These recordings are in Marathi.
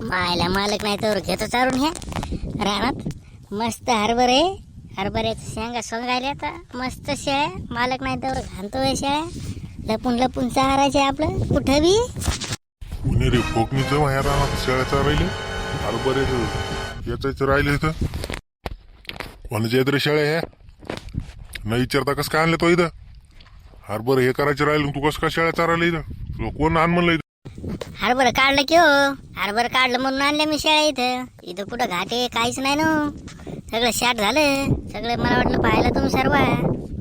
मायला मालक नाही तर घेतो चारून ह्या रानात मस्त हरभरे हरभऱ्याच्या शेंगा सोंगायला आता मस्त शेळ्या मालक नाही तर घालतोय शेळ्या. लपून लपून चारायचे आपलं. कुठं बी? पुणे रे फोकणीचं माझ्या रानात शेळ्याचा राहिले हरभऱ्याचं याचायचं राहिले इथं. कोणाच्या येत रे शेळ्या ह्या न विचारता कसं काय आणलं तो इथं? हरभर हे करायचं राहिलं तू कसं काय शेळ्या चारायला इथं? कोण आण म्हणलं इथं? हरभर काढलं की हो. हरभर काढलं म्हणून आणलं मी शेळ्या इथं. इथं कुठं घाटे काहीच नाही ना. सगळं शाट झालं. सगळं मला वाटलं पाहायला तुम्ही सर्व.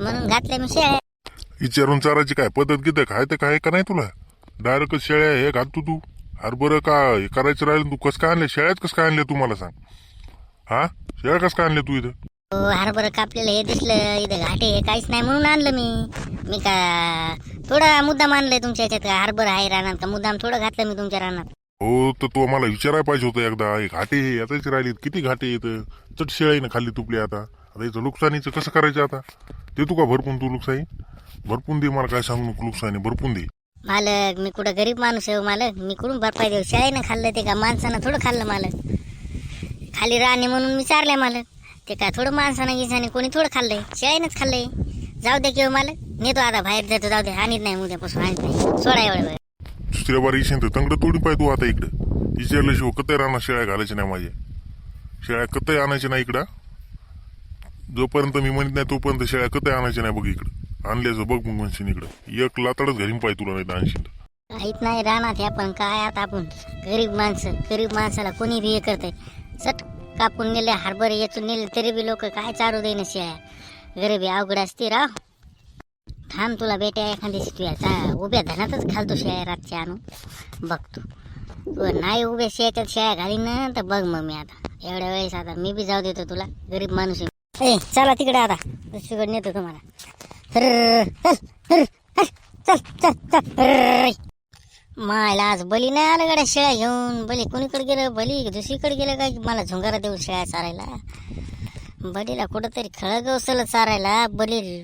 म्हणून घातल्या मी शेळ्या. विचारून चारायची काय? पद्धत किती काय ते काय का नाही तुला? डायरेक्ट शेळ्या हे घालतो तू हरभर का हे करायचं राहिलं? तू कसं काय आणले? शेळ्याच कसं काय आणले तू मला सांग? हा? शेळ्या कसं काय आणले तू इथं? हो हरभर कापलेलं हे दिसलं. इथं घाटे हे काहीच नाही म्हणून आणलं मी. मी का थोडा मुद्दाम आणलंय तुमच्या याच्यात का हरभर आहे रानात का मुद्दाम थोडं घातलं मी तुमच्या रानात. हो तर तू मला विचारायला पाहिजे होतं एकदा हे घाटे हे याचाच राहिलेत किती घाटे येत चट शेळीनं खाल्ली तुपली आता. आता याचं नुकसानीचं कसं करायचं आता? ते तू का भरपून तू नुकसानी? भरपून दे मला काय सांगू नको नुकसानी भरपून दे. मालक मी कुठं गरीब माणूस आहे हो मालक मी कुठून भरपाई देऊ? शाळेनं खाल्लं ते का? माणसानं थोडं खाल्लं मालक? खाली राहणे म्हणून मी चारलंय मालक. ते काय थोडं माणसानं गिसाने कोणी थोडं खाल्लंय? शाळेनंच खाल्लंय. जाऊ दे किंवा मालक. नेतो आता बाहेर देतो जाऊ दे. आणत नाही उद्यापासून आणत नाही. सोडा एवढं वेळ दुसऱ्या बार येशील तर तंगड तोडी पाय तू आता इकडं. विचारल्याशिवाय कतय राहणार शेळ्या घालायच्या नाही माझ्या शेळ्या कतय आणायच्या नाही इकडं? जोपर्यंत मी म्हणत नाही तोपर्यंत शेळ्या कतय आणायच्या नाही बघ इकडं. आणल्याचं बघ मग म्हणशील इकडं. एक लाताडच घालीन पाय तुला नाही तर आणशील. काहीच नाही राहणार हे आपण काय आता आपण? गरीब माणसं गरीब माणसाला कोणी बी हे करते चट कापून नेले हरभरे याचून नेले तरी बी लोक काय चारू देईन शेळ्या? गरिबी अवघड असते राव. थांब तुला बेट्या एखादी तुया चा उभ्या धनातच घालतो शेळ्या रातच्या आणून. बघ तू. नाही उभ्या शेळ्याच्यात शेळ्या घालीन ना तर बघ मग मी आता. एवढ्या वेळेस आता मी बी जाऊ देतो तुला. गरीब माणूस आहे. ए चला तिकडे आता. दुसरीकडे नेतो तुम्हाला. चल चल चल मायला आज बली नाही आलं गाड्या शेळ्या घेऊन. बली कोणीकडे गेलं? बली दुसरीकडे गेलं काय? मला झुंगारा देऊन शेळ्या चारायला. बलीला कुठंतरी खळ गवसलं चारायला बली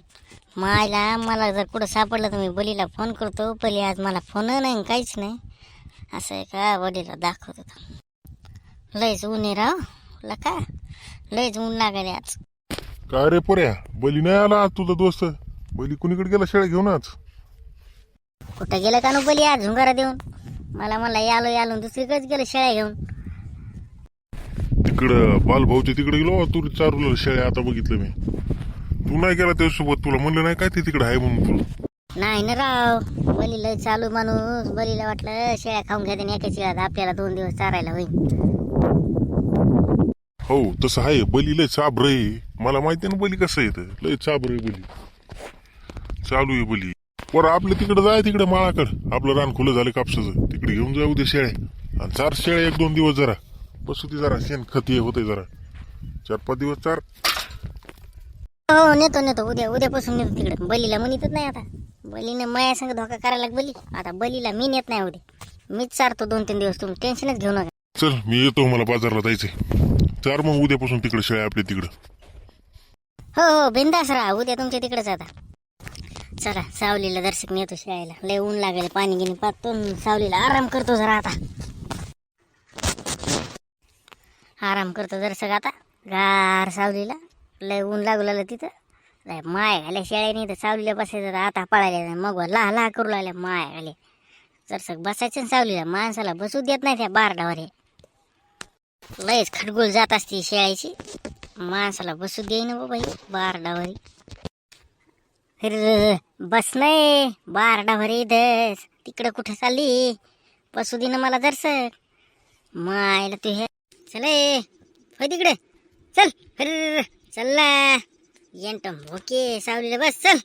मायला मला जर कुठं सापडलं तर मी बलीला फोन करतो. बली आज मला फोन नाही काहीच नाही. असं आहे का? बलीला दाखवत होता लयच ऊन राव. लका लयच ऊन लागले आज. काय रे पोऱ्या? बली नाही आला आज तुझा दोस्त. बली कुणीकडे गेला? शेळ्या घेऊन आज. कुठं गेलं का नु बली आज? झुंगारा देऊन. मला मला यालो यालो. दुसरीकडेच गेलं शेळ्या घेऊन. तिकडं बालभाऊच्या तिकडे गेलो तू चारूला शेळ्या आता बघितलं मी. तू नाही गेला त्याच्यासोबत तुला म्हणलं नाही काय ते तिकडे आहे म्हणून तुला? नाही ना राव बलीला चालू माणूस बलीला वाटलं शेळ्या खाऊन घ्या एकाच वेळात आपल्याला दोन दिवस चारायला होईल. हो तसं आहे बली लय चाबर आहे. मला माहिती आहे ना बली कसं येतं लय चाबर आहे बली. चालू आहे बली. बरं आपलं तिकडे जाय तिकडे माळाकडं. आपलं रान खुलं झालं कापसाचं. तिकडे घेऊन जाऊ दे शेळ्या. आणि चार शेळ्या एक दोन दिवस जरा. बसू दे जरा शेण खती होते जरा. चार पाच दिवस चार. हो नेतो नेतो. उद्या उद्यापासून नेतो तिकडे. बलीला म्हणतच नाही आता. बलीने माया संग धोका करायला बली. आता बलीला मी नेत नाही उद्या. मीच चारतो दोन तीन दिवस. तुम्ही टेन्शनच घेऊ नका. चल मी येतो मला बाजारला जायचंय. चार मग उद्यापासून तिकडे शेळ्या आपल्या तिकडं. हो हो बिंदास राहा. उद्या तुमच्या तिकडेच आता. चला सावलीला दर्शक नेतो शाळेला. लय ऊन लागेल पाणी गिनी पाहतो सावलीला आराम करतो जरा आता. आराम करतो दर्शक आता. गार सावलीला. लय ऊन लागू लागलं तिथं. लय माय घाल्या शेळ्याने तर सावलीला बसायचं तर आता पळायला मग लहा लहा करू लागल्या माय घाले दर्शक बसायचं ना सावलीला माणसाला बसू देत नाही त्या बारडावर हे. लयच खडगुळ जात असते शेळ्याची. माणसाला बसू देईन हो बाबा ही बारडावर. अरे बस नाही बारडावर दस तिकडं कुठं चालली? बसू दे ना मला दर्शक मायला तू हे चले होय तिकडे. चल. हर चल ना. येंटम ओके सावलीला बस. चल.